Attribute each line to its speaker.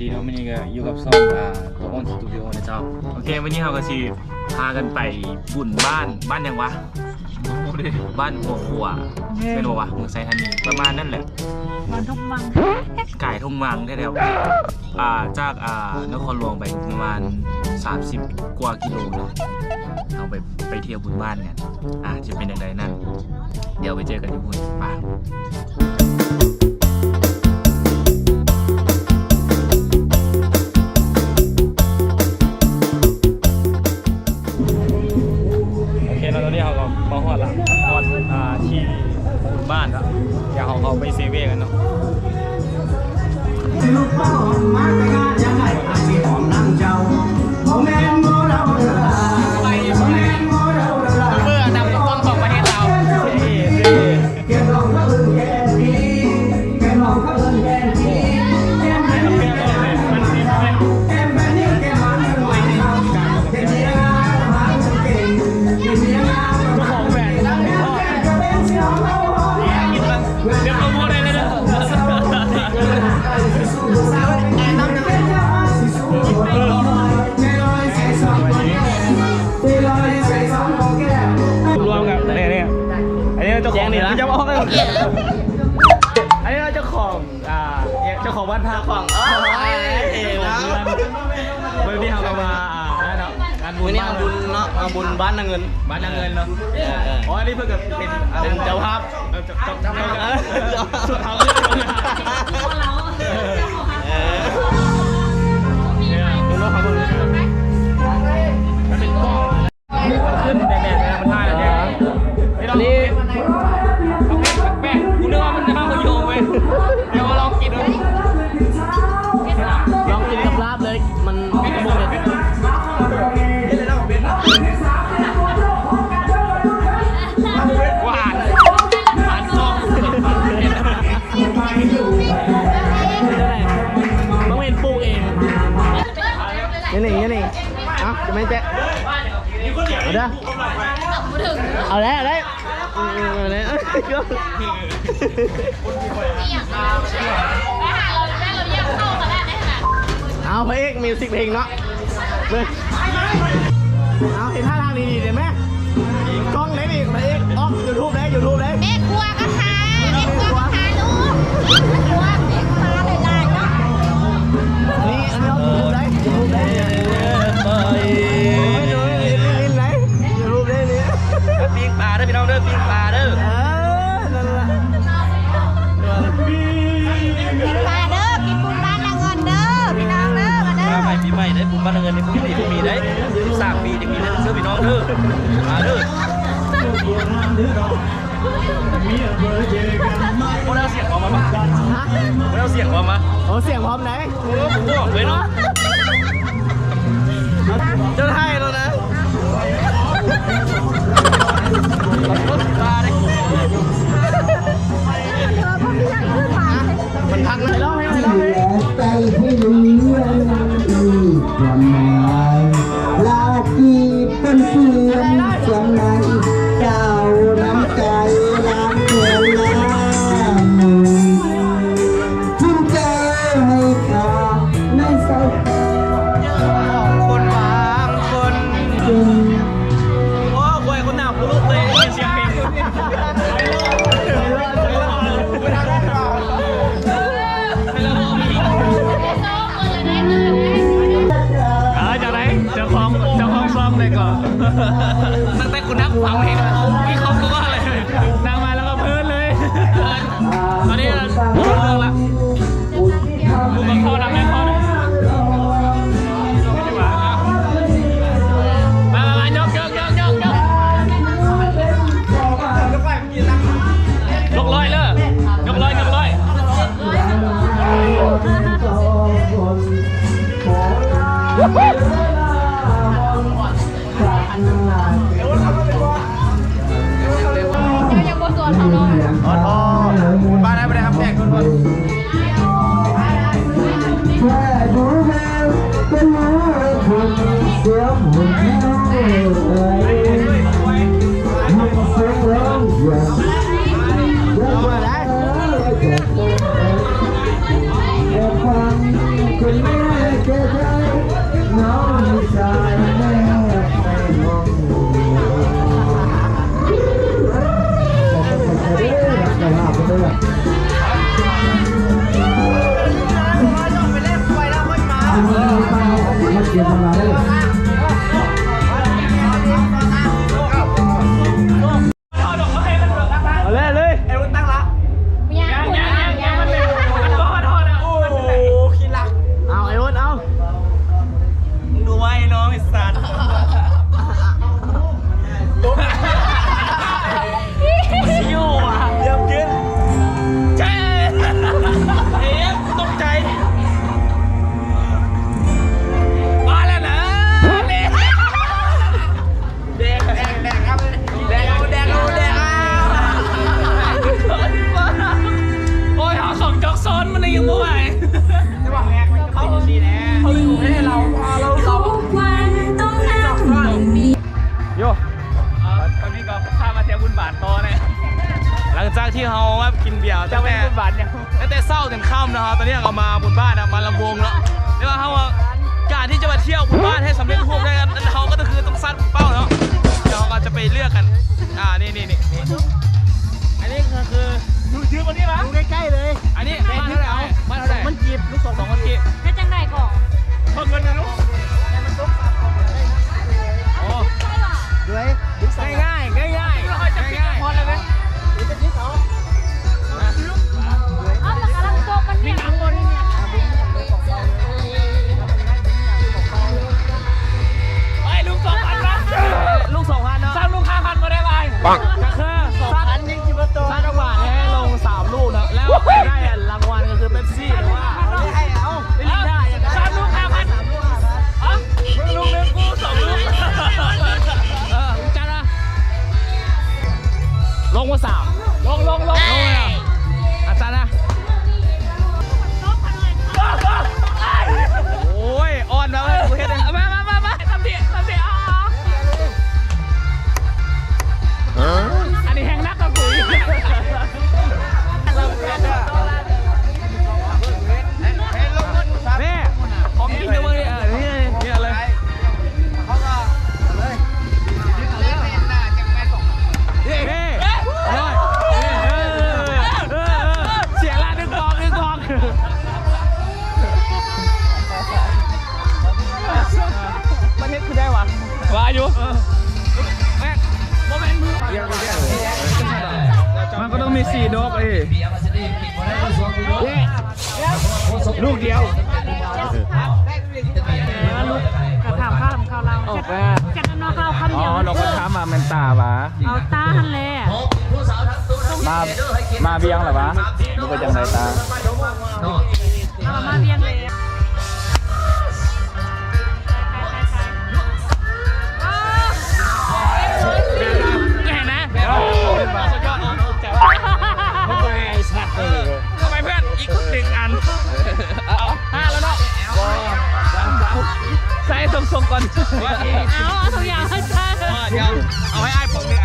Speaker 1: ดีเนาะวันนี้ก็อยู่กับซ่องอ่าตัวอ้นสตูดิโอนะเจ้าโอเควันนี้เราก็สิพากันไปบุญบ้านบ้านยังวะบ้านหัวขัวเป็นบ่วะเมืองไซธานีประมาณนั่นแหละ
Speaker 2: มันทุกมัง
Speaker 1: ไก่ทุ่งวังแถวๆอ่าจากอ่านครหลวงไปประมาณ 30 กว่ากิโลเนาะเอาไปไปเที่ยวบุญบ้านกันอ่าจะเป็นอย่างไรนั่นเดี๋ยวไปเจอกันที่บุญไป่ะ อันนี้เราเจ้าของ
Speaker 3: อ่าเจ้า
Speaker 1: ของบ้านพักของอ๋อเอ๋นะวันนี้เราก็มาอ่างานบุญ
Speaker 4: วันนี้เอาบุญเนาะเอาบุญบ้านนางเงิน
Speaker 1: บ้านนางเงินเนาะ
Speaker 4: อ๋ออั
Speaker 1: นนี้เพื่อกับเป็น
Speaker 4: เป็นเจ้าภาพ
Speaker 1: เจ้าเจ้าภาพสุดท้าย
Speaker 4: เอ อบลาบเลย มันกระมุกเลย
Speaker 1: หวานหวานกล้อง
Speaker 4: ต้องเป็นปลูกเองนี่นี่นี่เอ้าจะไม่แจ๊เอาเด้อเอาแล้วเอาแล้วเอาแล้ว เอาเพลงมิวสิกเพลงเนาะเบิ่งเอาเห็นท่าทางดีๆเห็นไหมกล้องไหนนี่เพลงออกยูทูบได้ยูทูบได้
Speaker 2: แม่ครัวก็ทาแม่ครัวก็ทาลูกแม่ครัวแม่ครัวหลายๆเนาะ
Speaker 4: นี่อันนี้เอายูทูบได้ยูทูบได้ไม่ดูลิ้นลิ้นไหนยูทูบได้นี่
Speaker 1: ปิ้งปลาเด้อพี่น้องเด้อปิ้งปลาเด้อ
Speaker 4: เออนั่นแหละ
Speaker 2: กิ
Speaker 1: หม่มบ้านเงินในปีนี้มีได้สามปีจะมีได้เสื้อพี่น้องเด้อมาเด้อพวกเราเสียงออกมาปะ
Speaker 4: ฮะ
Speaker 1: พวกเราเสียงออกมา
Speaker 4: โอ้เสียงพร้อมไหน
Speaker 1: โอ้ผมบอกเลยเนาะ
Speaker 4: จ้าไทยแล้วนะมันพักเลยร้องเพลง
Speaker 3: ตั้
Speaker 4: งแต่คุณนั่งฟังเพลง เอา ที่
Speaker 3: เขา
Speaker 5: ว่า
Speaker 1: กินเบียร์
Speaker 5: จะ
Speaker 1: ตั้ง
Speaker 5: ไป
Speaker 1: แต่
Speaker 5: บุญบาทยัง
Speaker 1: ตั้งแต่เศร้าถึงค่ำนะครับตอนนี้เรามาบุญบ้านนะมาลำวงแล้วเรียกว่าเขาว่าการที่จะมาเที่ยวบุญบ้านให้สำเร็จรูปได้กันเขาก็คือต้องซัดเป้าเนาะเดี๋ยวเราก็จะไปเลือกกัน อ่านี่นี่นี่นี่อันนี้ก็คือ
Speaker 5: ดูชื่อคนนี้มั้ย
Speaker 3: ดูใกล้ๆเลย
Speaker 1: อันนี้บ้านเท่าไหร่บ้านเท่าไหร่
Speaker 5: มันจีบลูกสอง
Speaker 1: สองคนกี่
Speaker 2: ให้จังไหนก่อน
Speaker 5: เพิ่มเงินนะลูก
Speaker 1: โอ้
Speaker 2: ใช่ป่ะ
Speaker 3: ด้วย
Speaker 1: ง่ายง่ายง่ายง่ายง่าย
Speaker 5: พอเลยไหม
Speaker 2: มี
Speaker 5: สี่ด
Speaker 1: อกเอ้ลู
Speaker 5: ก
Speaker 1: เดียวกระ
Speaker 2: ถามข้าวข้าวเรา
Speaker 5: ออกมา
Speaker 2: จัดนอกข้าวคำ
Speaker 5: อ๋
Speaker 2: เดี
Speaker 5: อ
Speaker 2: ยว
Speaker 5: เราก็ช้ามาเมนตาวะ
Speaker 2: เอาตาหันเลย
Speaker 5: มามาเบียงเหรอวะนี่ก็จังไรตา
Speaker 2: เอามาเบียงเลย
Speaker 5: เห็นนะสุ ใส่ส่งๆก่อน
Speaker 2: เอาเอาทุกอย่างให้ใช่
Speaker 1: เดี๋ยวเอาให้ไอ้ผมเนี่ย